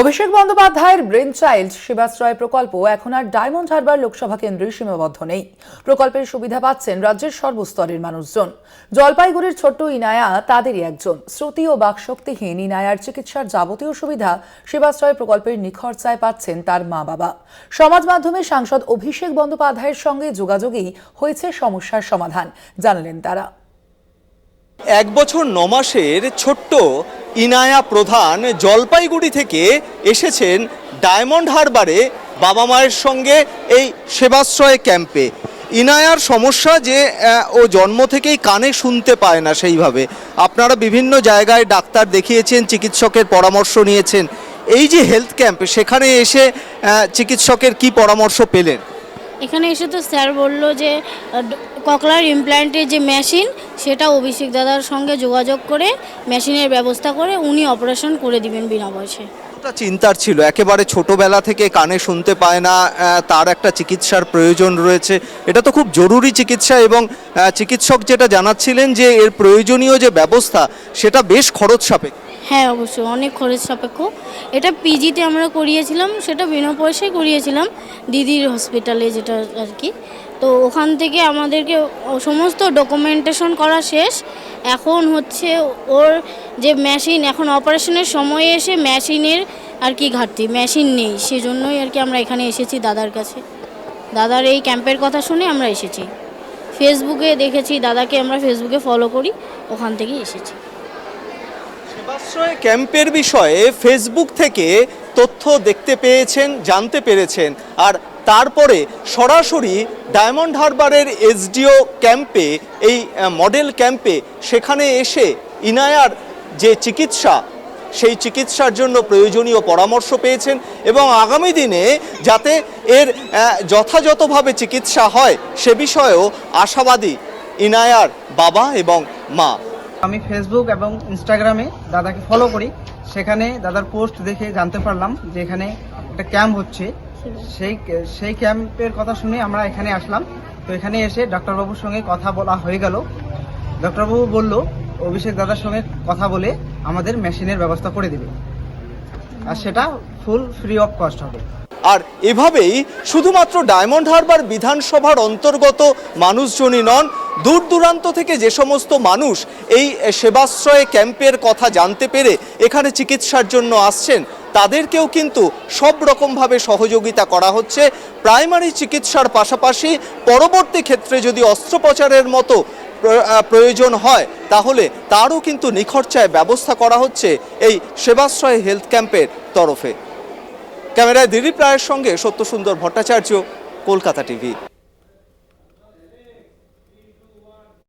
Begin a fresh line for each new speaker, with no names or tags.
অভিষেক বন্দ্যোপাধ্যায়ের brain child Sebashray প্রকল্প এখন আর ডায়মন্ড হারবার লোকসভা কেন্দ্রে সীমাবদ্ধ নেই। প্রকল্পের সুবিধা পাচ্ছেন রাজ্যের সর্বস্তরের মানুষজন। জলপাইগুড়ির ছোট্ট ইনায়া তাদেরই একজন। শ্রুতি ও বাকশক্তিহীন ইনায়ার চিকিৎসার যাবতীয় সুবিধা সেবাশ্রয় প্রকল্পের নিখরচায় পাচ্ছেন তার মা বাবা। সমাজ মাধ্যমে সাংসদ অভিষেক বন্দ্যোপাধ্যায়ের সঙ্গে যোগাযোগেই হয়েছে সমস্যার সমাধান, জানালেন তারা।
এক বছর ন মাসের ছোট্ট ইনায়া প্রধান জলপাইগুড়ি থেকে এসেছেন ডায়মন্ড হারবারে বাবা মায়ের সঙ্গে এই সেবাশ্রয় ক্যাম্পে। ইনায়ার সমস্যা যে ও জন্ম থেকেই কানে শুনতে পায় না সেইভাবে। আপনারা বিভিন্ন জায়গায় ডাক্তার দেখিয়েছেন, চিকিৎসকের পরামর্শ নিয়েছেন। এই যে হেলথ ক্যাম্প, সেখানে এসে চিকিৎসকের কি পরামর্শ পেলেন?
এখানে এসে তো স্যার বলল যে ককলার ইমপ্ল্যান্টের যে মেশিন সেটা অভিষেক দাদার সঙ্গে যোগাযোগ করে মেশিনের ব্যবস্থা করে উনি অপারেশন করে দিবেন বিনা পয়সায়।
চিন্তার ছিল? একেবারে ছোটবেলা থেকে কানে শুনতে পায় না তার একটা চিকিৎসার প্রয়োজন রয়েছে। এটা তো খুব জরুরি চিকিৎসা এবং চিকিৎসক যেটা জানাচ্ছিলেন যে এর প্রয়োজনীয় যে ব্যবস্থা, সেটা বেশ খরচ সাপেক্ষ।
হ্যাঁ অবশ্যই। অনেক খরচ সাপেক্ষ। এটা পিজিতে আমরা করিয়েছিলাম, সেটা বিনা পয়সায় করিয়েছিলাম দিদির হসপিটালে যেটা আর কি তো ওখান থেকে আমাদেরকে সমস্ত ডকুমেন্টেশন করা শেষ। এখন হচ্ছে ওর যে মেশিন এখন অপারেশনের সময়ে এসে মেশিনের আর কি ঘাটতি। মেশিন নেই, সেজন্যই আর কি আমরা এখানে এসেছি দাদার কাছে। দাদার এই ক্যাম্পের কথা শুনে আমরা এসেছি। ফেসবুকে দেখেছি, দাদাকে আমরা ফেসবুকে ফলো করি, ওখান থেকেই এসেছি।
সেবাশ্রয় ক্যাম্পের বিষয়ে ফেসবুক থেকে তথ্য দেখতে পেয়েছেন, জানতে পেরেছেন। আর তারপরে সরাসরি ডায়মন্ড হারবারের এসডিও ক্যাম্পে, এই মডেল ক্যাম্পে সেখানে এসে ইনায়ার যে চিকিৎসা, সেই চিকিৎসার জন্য প্রয়োজনীয় পরামর্শ পেয়েছেন এবং আগামী দিনে যাতে এর যথাযথভাবে চিকিৎসা হয় সে বিষয়েও আশাবাদী ইনায়ার বাবা এবং মা।
আমি ফেসবুক এবং ইনস্টাগ্রামে দাদাকে ফলো করি। সেখানে দাদার পোস্ট দেখে জানতে পারলাম যে এখানে একটা ক্যাম্প হচ্ছে। সেই সেই ক্যাম্পের কথা শুনে আমরা এখানে আসলাম। তো এখানে এসে ডক্টরবাবুর সঙ্গে কথা বলা হয়ে গেল। ডক্টরবাবু বলল, অভিষেক দাদার সঙ্গে কথা বলে আমাদের মেশিনের ব্যবস্থা করে দেবে। আর সেটা ফুল ফ্রি অফ কস্ট হবে।
আর এভাবেই শুধুমাত্র ডায়মন্ড হারবার বিধানসভার অন্তর্গত মানুষজনই নন, দূর দূরান্ত থেকে যে সমস্ত মানুষ এই সেবাশ্রয় ক্যাম্পের কথা জানতে পেরে এখানে চিকিৎসার জন্য আসছেন, তাদেরকেও কিন্তু সব রকমভাবে সহযোগিতা করা হচ্ছে। প্রাইমারি চিকিৎসার পাশাপাশি পরবর্তী ক্ষেত্রে যদি অস্ত্রোপচারের মতো প্রয়োজন হয়, তাহলে তারও কিন্তু নিখরচায় ব্যবস্থা করা হচ্ছে এই সেবাশ্রয় হেলথ ক্যাম্পের তরফে। ক্যামেরায় দিলীপ রায়ের সঙ্গে সত্যসুন্দর ভট্টাচার্য কলকাতা টিভি।